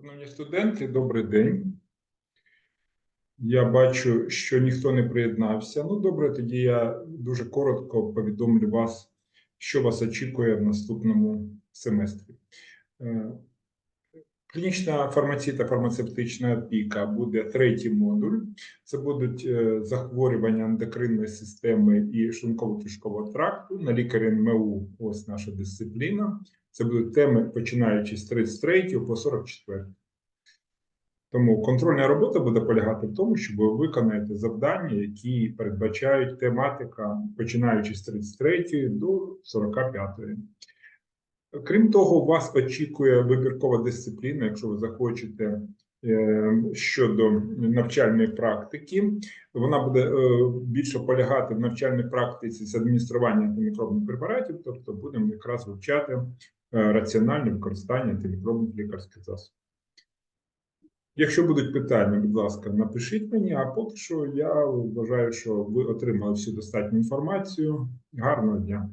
Шановні студенти, добрий день. Я бачу, що ніхто не приєднався. Ну, добре, тоді я дуже коротко повідомлю вас, що вас очікує в наступному семестрі. Е, Клінічна фармація та фармацевтична опіка буде третій модуль. Це будуть е, захворювання ендокринної системи і шлунково-кишкового тракту. На лікарі НМУ ось наша дисципліна. Це будуть теми, починаючи з 33 по 44. Тому контрольна робота буде полягати в тому, що ви виконаєте завдання, які передбачають тематика, починаючи з 33 до 45. Крім того, вас очікує вибіркова дисципліна, якщо ви захочете е, щодо навчальної практики. Вона буде е, більше полягати в навчальній практиці з адміністрування антимікробних препаратів, тобто будемо якраз вивчати е, раціональне використання антимікробних лікарських засобів. Якщо будуть питання, будь ласка, напишіть мені, а поки що я вважаю, що ви отримали всю достатню інформацію. Гарного дня!